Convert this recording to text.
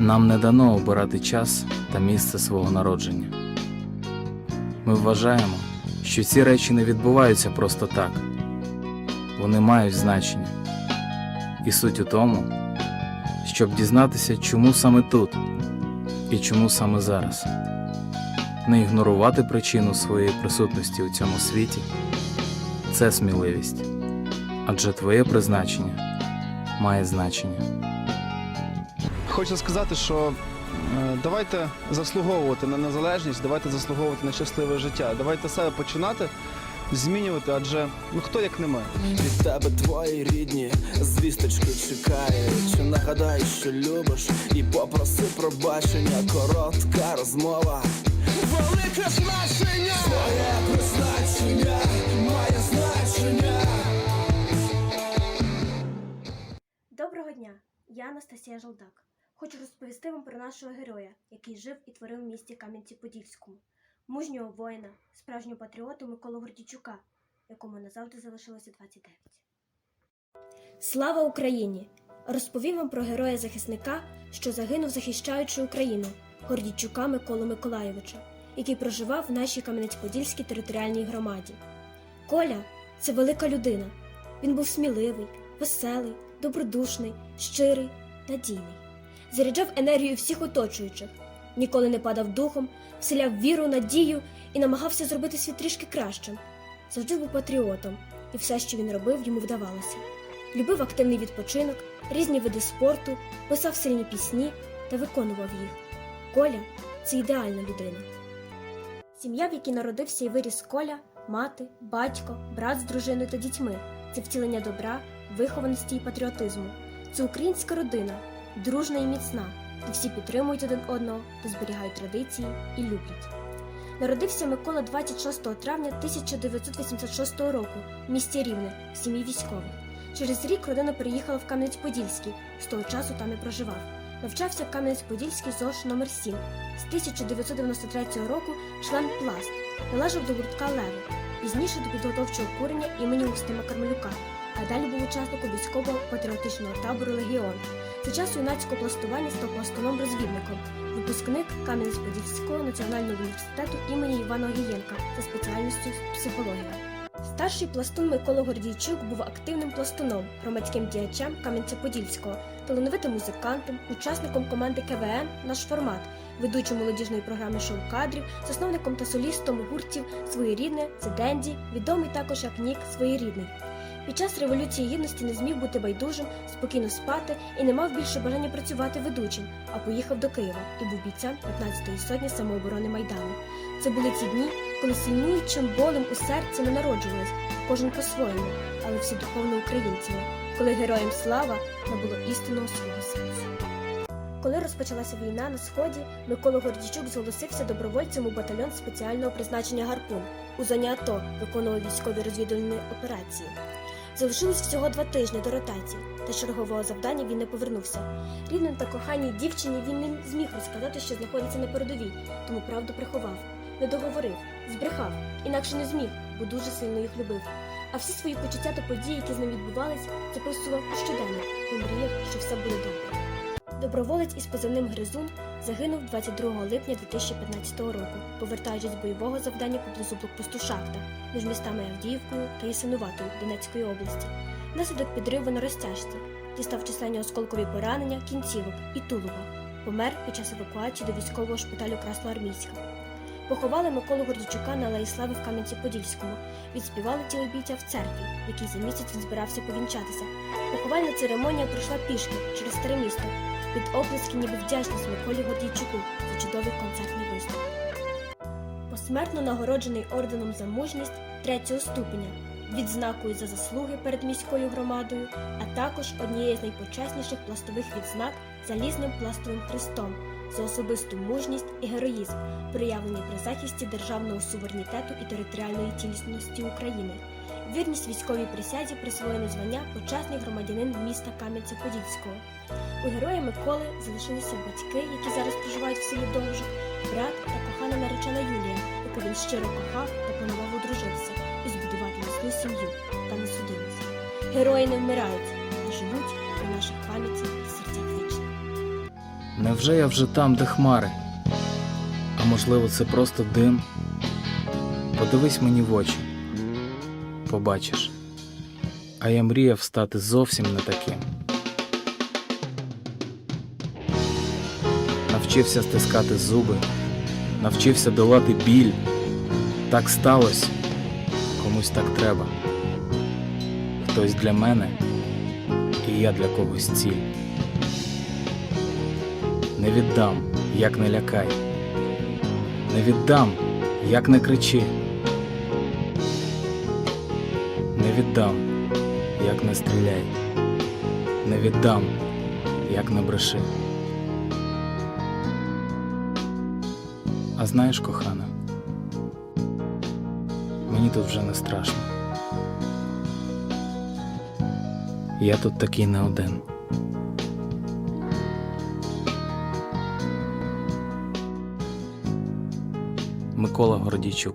Нам не дано обирати час та місце свого народження. Ми вважаємо, що ці речі не відбуваються просто так. Вони мають значення. І суть у тому, щоб дізнатися, чому саме тут і чому саме зараз. Не ігнорувати причину своєї присутності у цьому світі це сміливість. Адже твоє призначення має значення. Хочу сказати, що е, давайте заслуговувати на незалежність, давайте заслуговувати на щасливе життя. Давайте себе починати змінювати, адже ну хто як не ми. Від тебе твої рідні звісточки чекають. Чи нагадай, що любиш, і попроси пробачення, коротка розмова. Велике значення! Твоє призначення має значення. Доброго дня! Я Анастасія Жолдак. Хочу розповісти вам про нашого героя, який жив і творив в місті Кам'янці-Подільському, мужнього воїна, справжнього патріоту Миколу Гордічука, якому назавжди залишилося 29. Слава Україні! Розповім вам про героя захисника, що загинув, захищаючи Україну, Гордічука Миколу Миколайовича, який проживав в нашій Кам'янець-Подільській територіальній громаді. Коля це велика людина. Він був сміливий, веселий, добродушний, щирий, надійний. Заряджав енергію всіх оточуючих, ніколи не падав духом, вселяв віру, надію і намагався зробити світ трішки кращим. Завжди був патріотом, і все, що він робив, йому вдавалося. Любив активний відпочинок, різні види спорту, писав сильні пісні та виконував їх. Коля це ідеальна людина. Сім'я, в якій народився і виріс Коля, мати, батько, брат з дружиною та дітьми це втілення добра, вихованості і патріотизму. Це українська родина, дружна і міцна, де всі підтримують один одного та зберігають традиції і люблять. Народився Микола 26 травня 1986 року в місті Рівне в сім'ї військових. Через рік родина переїхала в Кам'янець-Подільський, з того часу там і проживав. Навчався в Кам'янець-Подільський ЗОШ номер 7 З 1993 року член Пласт, належав до гуртка Леви, пізніше до підготовчого курення імені Устима Кармелюка, а далі був учасником військового патріотичного табору Легіон. За час юнацького пластування став пластуном-розвідником, випускник Кам'янець-Подільського національного університету імені Івана Огієнка за спеціальністю психологія. Старший пластун Микола Гордійчук був активним пластуном, громадським діячем Кам'янця-Подільського, талановитим музикантом, учасником команди КВН Наш формат, ведучим молодіжної програми шоу кадрів, засновником та солістом гуртів Своєрідне, це Денді, відомий також як Нік Своєрідний. Під час революції гідності не зміг бути байдужим, спокійно спати і не мав більше бажання працювати ведучим, а поїхав до Києва і був бійцем 15-ї сотні самооборони Майдану. Це були ті дні, коли сильнуючим болем у серці ми народжувались, кожен по-своєму, але всі духовно українцями, коли героям слава набуло істинного свого сенсу. Коли розпочалася війна на сході, Микола Гордійчук зголосився добровольцем у батальйон спеціального призначення Гарпун у зоні АТО виконував військові розвідувальні операції. Залишилось всього два тижні до ротації, та чергового завдання він не повернувся. Рідним та коханій дівчині він не зміг розказати, що знаходиться на передовій, тому правду приховав, не договорив, збрехав, інакше не зміг, бо дуже сильно їх любив. А всі свої почуття та події, які з ним відбувались, записував у щоденник і мріяв, що все буде добре. Доброволець із позивним Гризун загинув 22 липня 2015 року, повертаючись з бойового завдання поблизу блокпосту Шахта між містами Авдіївкою та Ясинуватою Донецької області. Внаслідок підриву на розтяжці дістав численні осколкові поранення, кінцівок і тулова. Помер під час евакуації до військового шпиталю Красноармійська. Поховали Миколу Гордічука на Алеї Слави в Кам'янці-Подільському. Відспівали тіло бійця в церкві, в якій за місяць він збирався повінчатися. Поховальна церемонія пройшла пішки через старе місто під оплески ніби вдячність Миколі Гордійчуку за чудовий концертний виступ. Посмертно нагороджений орденом за мужність третього ступеня, відзнакою за заслуги перед міською громадою, а також однією з найпочесніших пластових відзнак залізним пластовим хрестом за особисту мужність і героїзм, проявлені при захисті державного суверенітету і територіальної цілісності України. Вірність військовій присязі присвоєно звання почесний громадянин міста Кам'янця-Подільського. У героя Миколи залишилися батьки, які зараз проживають в селі Довжик, брат та кохана наречена Юлія, яку він щиро кохав та планував одружитися і збудувати міцну сім'ю, та не судилися. Герої не вмирають, а живуть у наших пам'яті і серцях вічно. Невже я вже там, де хмари? А можливо, це просто дим? Подивись мені в очі. Побачиш. А я мріяв стати зовсім не таким. Навчився стискати зуби, навчився долати біль. Так сталося. Комусь так треба. Хтось для мене, і я для когось ціль. Не віддам, як не лякай. Не віддам, як не кричи. Не віддам, як не стріляй. Не віддам, як не бреши. А знаєш, кохана, мені тут вже не страшно. Я тут такий не один. Микола Гордійчук.